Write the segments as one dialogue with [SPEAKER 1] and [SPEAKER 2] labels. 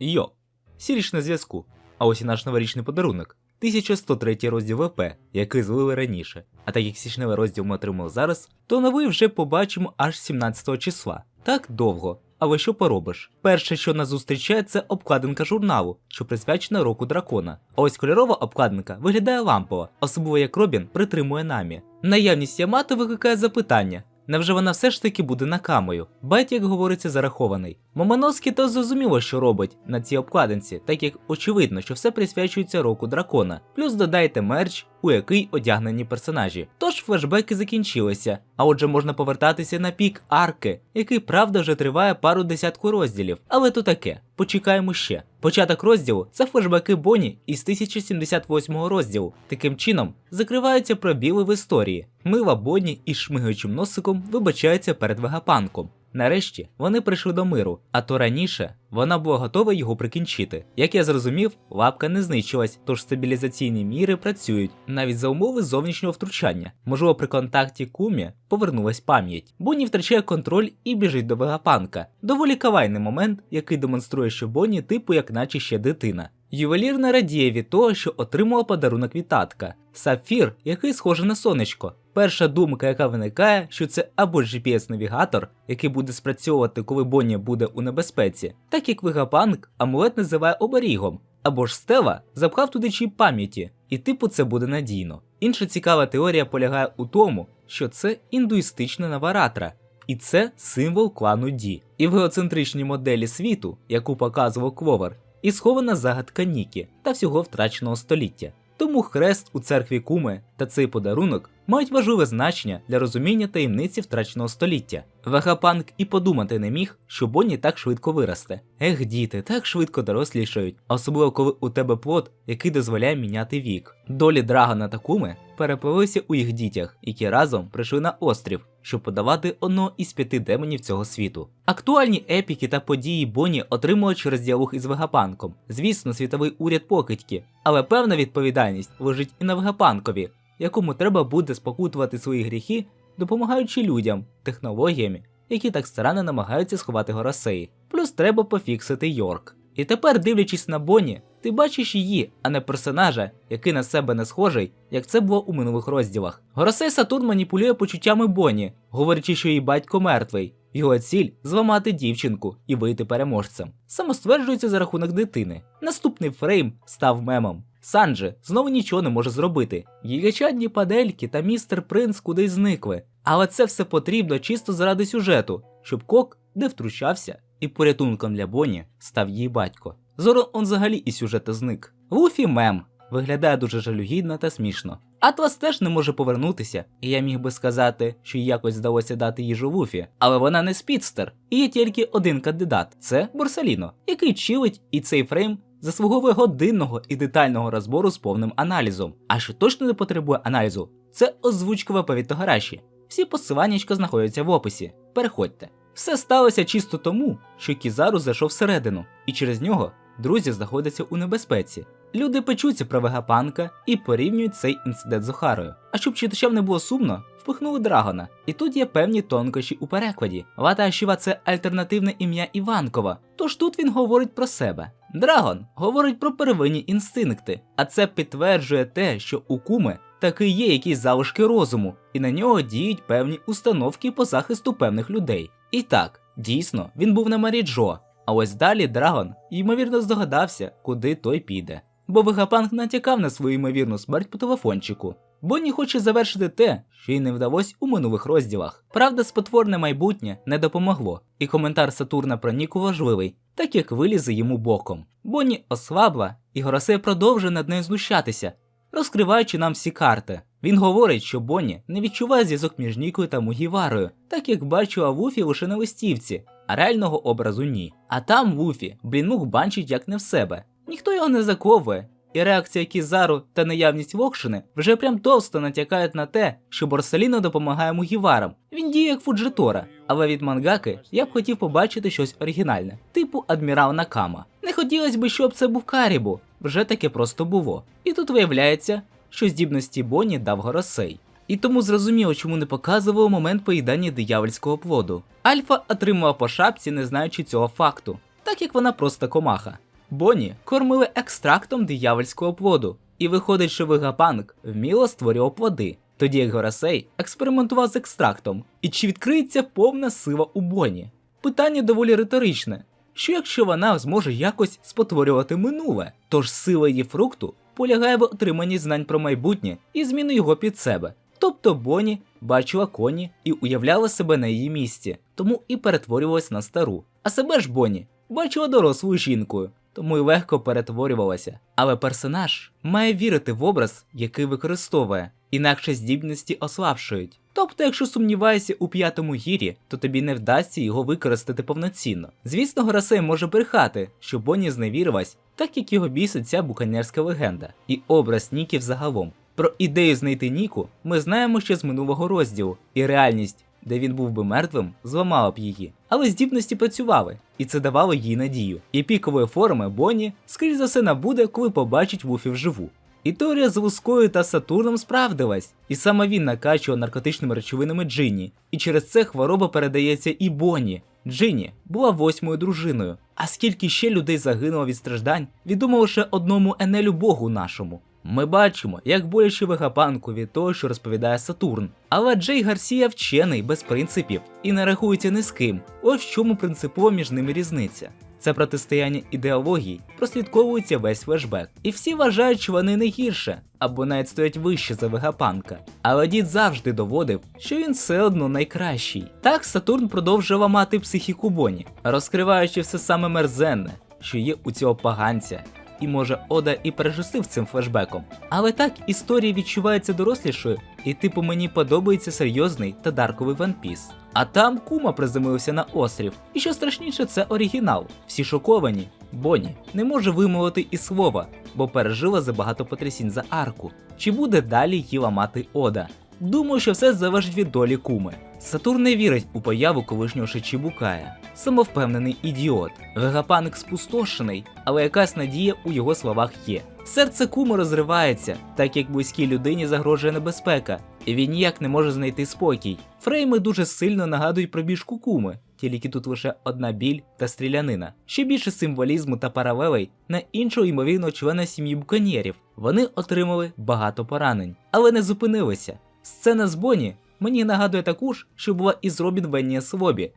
[SPEAKER 1] Йо, сіріч на зв'язку. А ось і наш новорічний подарунок. 1103 розділ ВП, який злили раніше. А так як січневий розділ ми отримали зараз, то новий вже побачимо аж 17 числа. Так довго. Але що поробиш? Перше, що нас зустрічає, це обкладинка журналу, що присвячена року дракона. А ось кольорова обкладинка виглядає лампово, особливо як Робін притримує намі. Наявність Ямато викликає запитання. Невже вона все ж таки буде накамою? Байт, як говориться, зарахований. Момоноскі то зрозуміло, що робить на цій обкладинці, так як очевидно, що все присвячується року дракона. Плюс додайте мерч, у який одягнені персонажі. Тож флешбеки закінчилися, а отже можна повертатися на пік арки, який правда вже триває пару десятку розділів. Але то таке, почекаємо ще. Початок розділу це флешбеки Бонні із 1078 розділу. Таким чином закриваються пробіли в історії. Мила Бонні із шмигаючим носиком вибачається перед вегапанком. Нарешті вони прийшли до миру, а то раніше вона була готова його прикінчити. Як я зрозумів, лапка не знищилась, тож стабілізаційні міри працюють навіть за умови зовнішнього втручання. Можливо, при контакті кумі повернулась пам'ять. Бонні втрачає контроль і біжить до вегапанка. Доволі кавайний момент, який демонструє, що Бонні типу як наче ще дитина. Ювелір не радіє від того, що отримала подарунок від татка. Сапфір, який схожий на сонечко. Перша думка, яка виникає, що це або GPS-навігатор, який буде спрацьовувати, коли Бонні буде у небезпеці, так як Вегапанк амулет називає оберігом, або ж Стела запхав туди чіп пам'яті, і типу це буде надійно. Інша цікава теорія полягає у тому, що це індуїстична наваратра, і це символ клану Ді. І в геоцентричній моделі світу, яку показував Кловер, і схована загадка Нікі та всього втраченого століття. Тому хрест у церкві Куми та цей подарунок мають важливе значення для розуміння таємниці втраченого століття. Вегапанк і подумати не міг, що Бонні так швидко виросте. Ех, діти, так швидко дорослішають, особливо коли у тебе плод, який дозволяє міняти вік. Долі Драгона та Куми переплилися у їх дітях, які разом прийшли на острів, щоб подавати одного із п'яти демонів цього світу. Актуальні епіки та події Бонні отримали через діалог із Вегапанком. Звісно, світовий уряд покидьки, але певна відповідальність лежить і на Вегапанкові, якому треба буде спокутувати свої гріхи, допомагаючи людям, технологіями, які так старанно намагаються сховати горосеї. Плюс треба пофіксити Йорк. І тепер, дивлячись на Бонні, ти бачиш її, а не персонажа, який на себе не схожий, як це було у минулих розділах. Горосей Сатурн маніпулює почуттями Бонні, говорячи, що її батько мертвий. Його ціль зламати дівчинку і вийти переможцем. Самостверджується за рахунок дитини. Наступний фрейм став мемом. Санджи знову нічого не може зробити. Гігачадні падельки та містер Принц кудись зникли. Але це все потрібно чисто заради сюжету, щоб Кок не втручався, і порятунком для Бонні став її батько. Зорон он взагалі із сюжету зник. Луфі мем виглядає дуже жалюгідно та смішно. Атлас теж не може повернутися, і я міг би сказати, що їй якось вдалося дати їжу Луфі, але вона не спідстер, і є тільки один кандидат це Борсаліно, який чилить, і цей фрейм заслуговує годинного і детального розбору з повним аналізом. А що точно не потребує аналізу, це озвучка ВП від Тогараші. Всі посиланнячка знаходяться в описі. Переходьте. Все сталося чисто тому, що Кізару зайшов всередину, і через нього друзі знаходяться у небезпеці. Люди печуться про вегапанка і порівнюють цей інцидент з Охарою. А щоб читачам не було сумно, впихнули Драгона. І тут є певні тонкощі у перекладі. Вата Ашіва це альтернативне ім'я Іванкова, тож тут він говорить про себе. Драгон говорить про первинні інстинкти, а це підтверджує те, що у Куми таки є якісь залишки розуму, і на нього діють певні установки по захисту певних людей. І так, дійсно, він був на Маріджо, а ось далі Драгон ймовірно здогадався, куди той піде. Бо Вегапанк натякав на свою ймовірну смерть по телефончику. Бонні хоче завершити те, що їй не вдалося у минулих розділах. Правда, спотворне майбутнє не допомогло, і коментар Сатурна про Ніку важливий, так як вилізе йому боком. Бонні ослабла, і Горосей продовжує над нею знущатися, розкриваючи нам всі карти. Він говорить, що Бонні не відчуває зв'язок між Нікою та Мугіварою, так як бачила Вуфі лише на листівці, а реального образу ні. А там Вуфі блінух банчить як не в себе. Ніхто його не заковує, і реакція Кізару та наявність Вокшини вже прям товсто натякають на те, що Борсаліно допомагає Мугіварам. Він діє як Фуджитора, але від мангаки я б хотів побачити щось оригінальне, типу адмірал Накама. Не хотілося б, щоб це був Карібу, вже таке просто було. І тут виявляється, що здібності Бонні дав Горосей. І тому зрозуміло, чому не показував момент поїдання диявольського плоду. Альфа отримала по шапці, не знаючи цього факту, так як вона просто комаха. Бонні кормили екстрактом диявольського плоду, і виходить, що Вегапанк вміло створював плоди, тоді як Горасей експериментував з екстрактом. І чи відкриється повна сила у Бонні? Питання доволі риторичне. Що якщо вона зможе якось спотворювати минуле? Тож сила її фрукту полягає в отриманні знань про майбутнє і зміну його під себе. Тобто Бонні бачила коні і уявляла себе на її місці, тому і перетворювалась на стару. А себе ж Бонні бачила дорослою жінкою, тому й легко перетворювалася. Але персонаж має вірити в образ, який використовує, інакше здібності ослабшують. Тобто, якщо сумніваєшся у п'ятому гірі, то тобі не вдасться його використати повноцінно. Звісно, Горасей може брехати, що Бонні зневірилась, так як його бісить ця буканерська легенда, і образ Ніків загалом. Про ідею знайти Ніку ми знаємо ще з минулого розділу, і реальність, де він був би мертвим, зламала б її. Але здібності працювали, і це давало їй надію. І пікової форми Бонні, скоріш за все, набуде, коли побачить Вуфі вживу. І теорія з Лускою та Сатурном справдилась, і саме він накачував наркотичними речовинами Джинні, і через це хвороба передається і Бонні. Джинні була восьмою дружиною. А скільки ще людей загинуло від страждань, відомо лише одному Енелю Богу нашому. Ми бачимо, як боляче вегапанку від того, що розповідає Сатурн. Але Джей Гарсія вчений без принципів і не рахується ні з ким. Ось в чому принципова між ними різниця. Це протистояння ідеологій прослідковується весь флешбек, і всі вважають, що вони не гірше або навіть стоять вище за вегапанка. Але дід завжди доводив, що він все одно найкращий. Так Сатурн продовжує ламати психіку Боні, розкриваючи все саме мерзенне, що є у цього поганця. І може Ода і пережисив цим флешбеком. Але так історія відчувається дорослішою, і типу мені подобається серйозний та дарковий Piece. А там кума приземлився на острів. І що страшніше, це оригінал. Всі шоковані. Бонні не може вимовити і слова, бо пережила забагато потрясінь за арку. Чи буде далі її ламати Ода? Думаю, що все залежить від долі куми. Сатурн не вірить у появу колишнього Шичібукая. Самовпевнений ідіот. Вегапаник спустошений, але якась надія у його словах є. Серце куми розривається, так як близькій людині загрожує небезпека, і він ніяк не може знайти спокій. Фрейми дуже сильно нагадують про біжку куми, тільки тут лише одна біль та стрілянина. Ще більше символізму та паралелей на іншого ймовірного члена сім'ї буканєрів. Вони отримали багато поранень, але не зупинилися. Сцена з Бонні мені нагадує таку ж, що була і з Робін в Енніас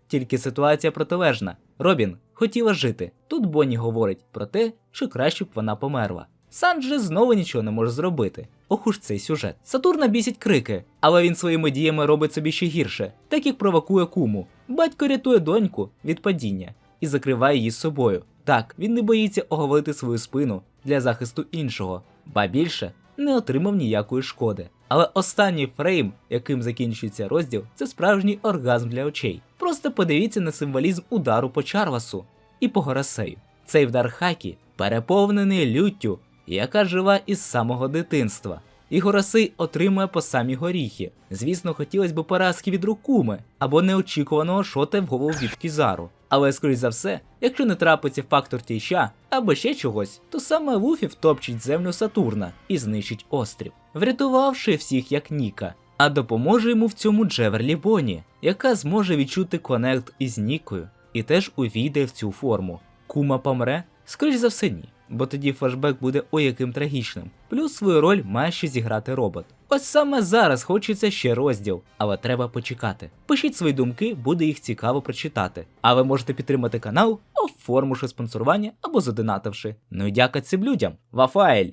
[SPEAKER 1] тільки ситуація протилежна. Робін хотіла жити. Тут Бонні говорить про те, що краще б вона померла. Санджи знову нічого не може зробити. Ох уж цей сюжет. Сатурна бісять крики, але він своїми діями робить собі ще гірше, так як провокує куму. Батько рятує доньку від падіння і закриває її собою. Так, він не боїться оголити свою спину для захисту іншого, ба більше не отримав ніякої шкоди. Але останній фрейм, яким закінчується розділ, це справжній оргазм для очей. Просто подивіться на символізм удару по Чарвасу і по Горасею. Цей вдар хакі переповнений люттю, яка жива із самого дитинства. І Горасей отримує по самі горіхи. Звісно, хотілося б поразки від Рукуми або неочікуваного шота в голову від Кізару. Але, скоріш за все, якщо не трапиться фактор тійща або ще чогось, то саме Луфі втопчить землю Сатурна і знищить острів, врятувавши всіх як Ніка. А допоможе йому в цьому Джеверлі Боні, яка зможе відчути конект із Нікою і теж увійде в цю форму. Кума помре? Скоріш за все, ні. Бо тоді флешбек буде ой яким трагічним. Плюс свою роль має ще зіграти робот. Ось саме зараз хочеться ще розділ, але треба почекати. Пишіть свої думки, буде їх цікаво прочитати. А ви можете підтримати канал, оформивши спонсорування або задонативши. Ну і дяка цим людям. Вафаель!